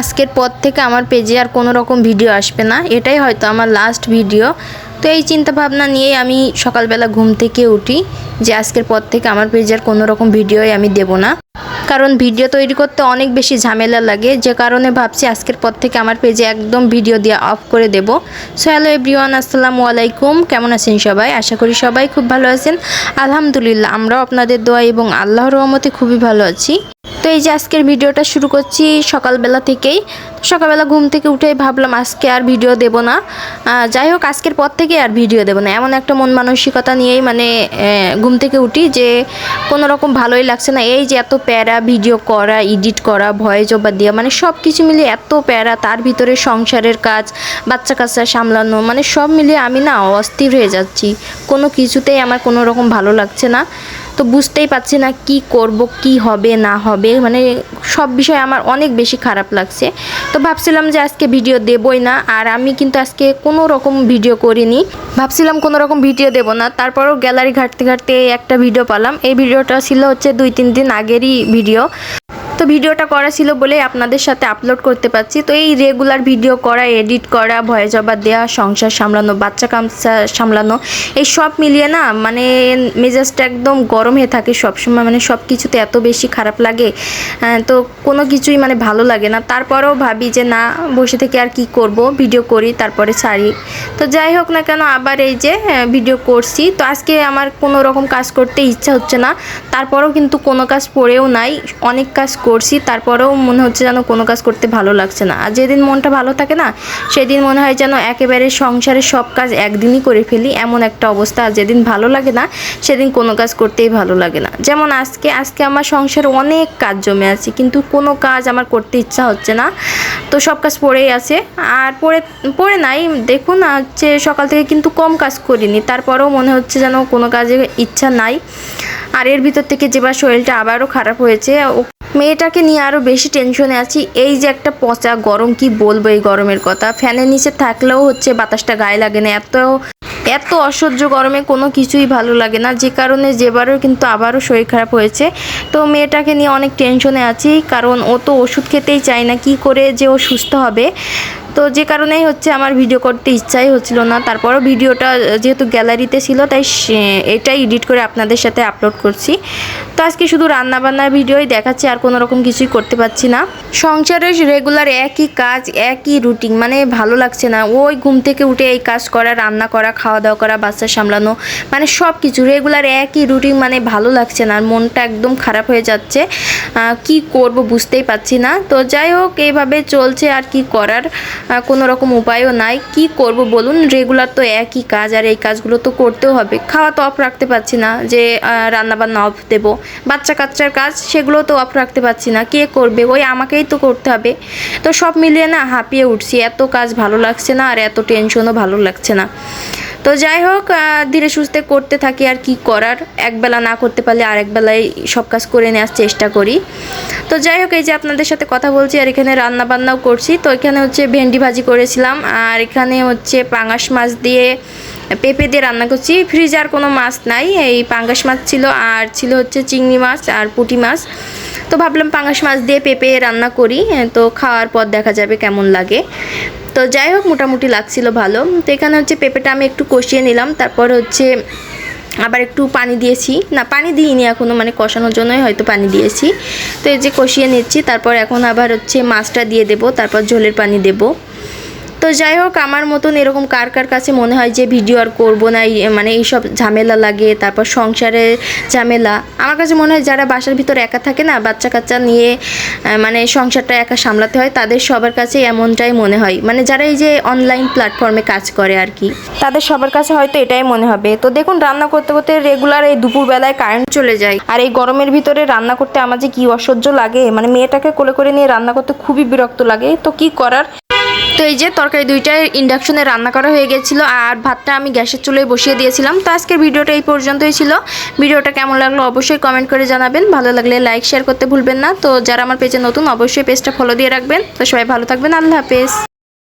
আজকের পর থেকে আমার পেজে আর কোনো রকম ভিডিও আসবে না। এটাই হয়তো আমার লাস্ট ভিডিও তো এই চিন্তা ভাবনা নিয়েই আমি সকালবেলা ঘুম থেকে উঠি যে আজকের পর থেকে আমার পেজে আর কোনো রকম ভিডিওই আমি দেব না। কারণ ভিডিও তৈরি করতে অনেক বেশি ঝামেলা লাগে। যে কারণে ভাবছি আজকের পর থেকে আমার পেজে একদম ভিডিও দিয়ে অফ করে দেব। সো হ্যালো এভরিওয়ান আসসালামু আলাইকুম। কেমন আছেন সবাই? আশা করি সবাই খুব ভালো আছেন। আলহামদুলিল্লাহ, আমরাও আপনাদের দোয়া এবং আল্লাহর রহমতে খুবই ভালো আছি। এই যে আজকের ভিডিওটা শুরু করছি সকালবেলা থেকেই। সকালবেলা ঘুম থেকে উঠেই ভাবলাম আজকে আর ভিডিও দেব না। যাই হোক, আজকের পর থেকে আর ভিডিও দেব না। এমন একটা মন মানসিকতা নিয়েই মানে ঘুম থেকে উঠি যে কোনো রকম ভালোই লাগছে না। এই যে এত প্যারা ভিডিও করা, এডিট করা, ভয়েস ওভার দেওয়া মানে সব কিছু মিলিয়ে এত প্যারা, তার ভিতরে সংসারের কাজ বাচ্চা কাচ্চা সামলানো মানে সব মিলিয়ে আমি না অস্থির হয়ে যাচ্ছি। কোনো কিছুতেই আমার কোনো রকম ভালো লাগছে না। তো বুঝতেই পারছি না কি করব, কি হবে, না হবে। মানে সব বিষয়ে আমার অনেক বেশি খারাপ লাগছে। তো ভাবছিলাম যে আজকে ভিডিও দেবই না, আর আমি কিন্তু আজকে কোনো রকম ভিডিও করিনি। ভাবছিলাম কোনো রকম ভিডিও দেব না, তারপরও গ্যালারি ঘাটতে ঘাটতে একটা ভিডিও পালাম। এই ভিডিওটা ছিল হচ্ছে দুই, তিন দিন আগেরই ভিডিও তো ভিডিওটা করা ছিল বলে আপনাদের সাথে আপলোড করতে পারছি। তো এই রেগুলার ভিডিও করা এডিট করা ভয়ে জবাব দেওয়া সংসার সামলানো, বাচ্চা কামচা সামলানো, এই সব মিলিয়ে না মানে মেজাজটা একদম গরম হয়ে থাকে সবসময়। মানে সব কিছুতে এত বেশি খারাপ লাগে তো কোনো কিছুই মানে ভালো লাগে না। তারপরেও ভাবি যে না, বসে থেকে আর কি করব? ভিডিও করি, তারপরে ছাড়ি। তো যাই হোক না কেন, আবার এই যে ভিডিও করছি। তো আজকে আমার কোনো রকম কাজ করতে ইচ্ছা হচ্ছে না। তারপরেও কিন্তু কোনো কাজ পড়েও নাই। অনেক কাজ করছি, তারপরেও মনে হচ্ছে যেন কোনো কাজ করতে ভালো লাগছে না। আর যেদিন মনটা ভালো থাকে না, সেদিন মনে হয় যেন একেবারে সংসারের সব কাজ একদিনই করে ফেলি এমন একটা অবস্থা। আর যেদিন ভালো লাগে না, সেদিন কোনো কাজ করতেই ভালো লাগে না। যেমন আজকে আজকে আমার সংসারে অনেক কাজ জমে আছে, কিন্তু কোনো কাজ আমার করতে ইচ্ছা হচ্ছে না। তো সব কাজ পড়েই আছে। আর পড়ে পড়ে নাই, দেখুন হচ্ছে সকাল থেকে কিন্তু কম কাজ করিনি, তারপরেও মনে হচ্ছে যেন কোনো কাজে ইচ্ছা নাই। আর এর ভিতর থেকে যেবার শরীরটা আবারও খারাপ হয়েছে মেয়েটাকে নিয়ে আরও বেশি টেনশনে আছি। এই যে একটা পচা গরম, কি বলব এই গরমের কথা? ফ্যানের নিচে থাকলেও হচ্ছে বাতাসটা গায়ে লাগে না। এত এত অসহ্য গরমে কোনো কিছুই ভালো লাগে না। যে কারণে যেবারও কিন্তু আবারও শরীর খারাপ হয়েছে। তো মেয়েটাকে নিয়ে অনেক টেনশনে আছি, কারণ ও তো ওষুধ খেতেই চায় না। কি করে যে ও সুস্থ হবে? তো যে কারণেই হচ্ছে আমার ভিডিও করতে ইচ্ছাই হচ্ছিল না। তারপরও ভিডিওটা যেহেতু গ্যালারিতে ছিল, তাই এটাই এডিট করে আপনাদের সাথে আপলোড করছি। তো আজকে শুধু রান্নাবান্নার ভিডিওই দেখাচ্ছি, আর কোনো রকম কিছুই করতে পারছি না। সংসারের রেগুলার একই কাজ, একই রুটিন মানে ভালো লাগছে না। ওই ঘুম থেকে উঠে এই কাজ করা, রান্না করা খাওয়া দাওয়া করা, বাচ্চা সামলানো মানে সব কিছু রেগুলার একই রুটিন মানে ভালো লাগছে না। আর মনটা একদম খারাপ হয়ে যাচ্ছে। কি করব বুঝতেই পারছি না। তো যাই হোক, এইভাবে চলছে আর কি করার। কোনো রকম উপায়ও নাই। কি করব বলুন? রেগুলার তো একই কাজ আর এই কাজগুলো তো করতেও হবে। খাওয়া তো অফ রাখতে পারছি না যে রান্নাবান্না অফ দেবো। বাচ্চা কাচ্চার কাজ সেগুলো তো অফ রাখতে পারছি না। কে করবে? ওই আমাকেই তো করতে হবে। তো সব মিলিয়ে না হাঁপিয়ে উঠছি। এত কাজ ভালো লাগছে না আর এত টেনশনও ভালো লাগছে না। তো যাই হোক ধীরে সুস্থে করতে থাকি আর কি করার। একবেলা না করতে পারলে আরেক বেলায় সব কাজ করে নেওয়ার চেষ্টা করি। তো যাই হোক, এই যে আপনাদের সাথে কথা বলছি আর এখানে রান্না বান্নাও করছি। তো এখানে হচ্ছে ভেন্ডি ভাজি করেছিলাম আর এখানে হচ্ছে পাঙাশ মাছ দিয়ে পেঁপে দিয়ে রান্না করছি। ফ্রিজে আর কোনো মাছ নাই, এই পাঙ্গাস মাছ ছিল আর ছিল হচ্ছে চিংড়ি মাছ আর পুঁটি মাছ। তো ভাবলাম পাঙাশ মাছ দিয়ে পেঁপে রান্না করি, তো খাওয়ার পর দেখা যাবে কেমন লাগে। তো যাই হোক, মোটামুটি লাগছিল ভালো। তো এখানে হচ্ছে পেঁপেটা আমি একটু কষিয়ে নিলাম, তারপর হচ্ছে আবার একটু পানি দিয়েছি। না, পানি দিইনি এখনও মানে কষানোর জন্যই হয়তো পানি দিয়েছি। তো এই যে কষিয়ে নিচ্ছি, তারপর এখন আবার হচ্ছে মাছটা দিয়ে দেব, তারপর ঝোলের পানি দেবো। তো যাই হোক, আমার মতন এরকম কার কার কাছে মনে হয় যে ভিডিও আর করব না মানে এইসব ঝামেলা লাগে, তারপর সংসারে ঝামেলা। আমার কাছে মনে হয় যারা বাসার ভিতরে একা থাকে না, বাচ্চা কাচ্চা নিয়ে মানে সংসারটা একা সামলাতে হয়, তাদের সবার কাছে এমনটাই মনে হয়। মানে যারা এই যে অনলাইন প্ল্যাটফর্মে কাজ করে আর কি, তাদের সবার কাছে হয়তো এটাই মনে হবে। তো দেখুন, রান্না করতে করতে রেগুলার এই দুপুরবেলায় কারেন্ট চলে যায়। আর এই গরমের ভিতরে রান্না করতে আমার যে কি অসহ্য লাগে মানে মেয়েটাকে কোলে করে নিয়ে রান্না করতে খুবই বিরক্ত লাগে। তো কি করার? তো এই যে তরকারি দুইটাই ইন্ডাকশনে রান্না করা হয়ে গেছিল, আর ভাতটা আমি গ্যাসের চুলোয় বসিয়ে দিয়েছিলাম। তো আজকের ভিডিওটা এই পর্যন্তই ছিল। ভিডিওটা কেমন লাগল অবশ্যই কমেন্ট করে জানাবেন। ভালো লাগলে লাইক শেয়ার করতে ভুলবেন না। তো যারা আমার পেজে নতুন, অবশ্যই পেজটা ফলো দিয়ে রাখবেন। তো সবাই ভালো থাকবেন। আল্লাহ হাফেজ।